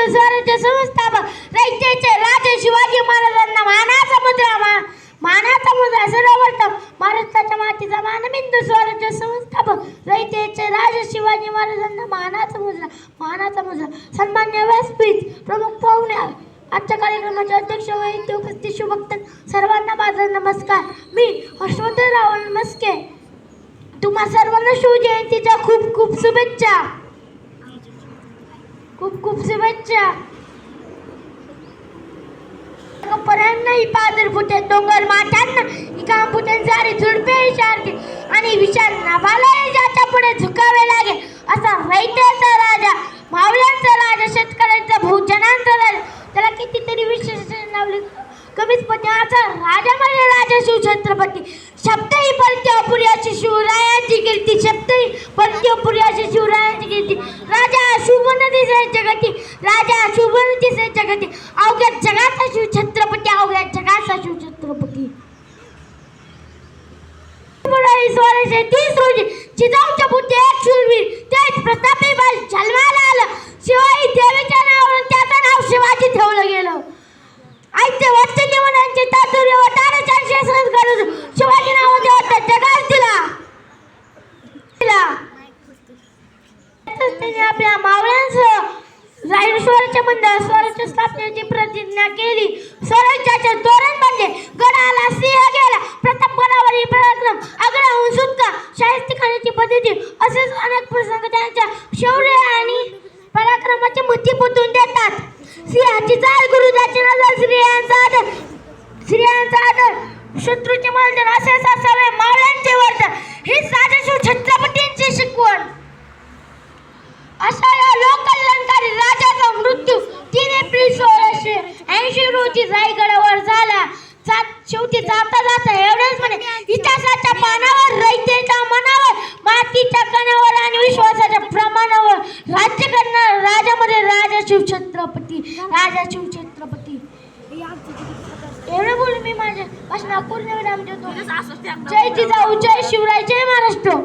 महाराष्ट्र स्वराज्य संस्थापक राज्याचे राजे शिवाजी महाराजांना मानाचा मुद्रा मा मानाचा मुद्रा सर्वप्रथम महाराष्ट्राच्या मातीचा मानबिंदू स्वराज्य संस्थापक रयतेचे राजे शिवाजी महाराजांना मानाचा मुद्रा मानाचा मुद्रा. सन्मान्य व्यासपीठ प्रमुख पाहुणे आजच्या कार्यक्रमाचे अध्यक्ष व इथे उपस्थित शुभक्त सर्वांना माझा नमस्कार. मी हर्षवर्धन रावल नमस्के तुम्हा सर्वांना शिवजयंतीच्या खूप खूप शुभेच्छा. खूप खूप शुभेच्छा. परांना ही पादर फुटे डोंगर माठांना ही काम फुटेन सारी झुडपे सारखे आणि विशाल नाभाला ज्याच्या पुढे झुकावे लागे असा वैद्याचा राजा मावळ्यांचा राजा शेतकऱ्यांचा भोजनांचा राजा. त्याला कितीतरी विशेष लावले. कमीच पण पत्याचा राजा म्हणजे राजा शिवछत्रपती शब्दही परत्यापुरी अशी शिवरायांची कीर्ती शब्दही परत्यापुरी अशी शिवरायांची कीर्ती. जगती. राजा शुभनदी जगती. अवघ्या जगाचा शिवछत्रपती अवघ्या जगाचा शिवछत्रपती छत्रपती सोळाशे तीस रोजी जिजाऊच्या पुढे एक शूरवीर तेच प्रतापी बाई जन्माला आलं. शिवाई देवीच्या नावावरून त्याचं नाव शिवाजी ठेवलं गेलं. आईचे वरचे निवडांचे तातुर्य व ताराचारशे संस्कार शिवाजी नाव त्यांनी आपल्या मावळ्यांसह रायरेश्वराच्या मंदिरात स्वराज्य स्थापनेची प्रतिज्ञा केली. स्वराज्याचे धोरण म्हणजे गडाला सिंह गेला. प्रथम गडावरील पराक्रम. आग्राहून सुटका. शाहिस्ती खाण्याची पद्धती असेच अनेक प्रसंग त्यांच्या शौर्य आणि पराक्रमाची मुठी पुतून देतात. सिंहाची चाल गुरुजाची नजर स्त्रियांचा आदर. स्त्रियांचा आदर. शत्रूचे मर्दन असेच असावे. मावळ्यांचे वर्तन ही साधे छत्रपतींची शिकवण. ऐंशी रोजी रायगडावर झाला. जात शेवटी जाता जाता एवढेच म्हणे. इतिहासाच्या पानावर रयतेच्या मनावर मातीच्या कणावर आणि विश्वासाच्या प्रमाणावर. राज्य करणार राजामध्ये राजा शिवछत्रपती राजा शिवछत्रपती एवढं बोलून मी माझ्या पूर्ण विराम देतो जय जिजाऊ जय शिवराय जय महाराष्ट्र.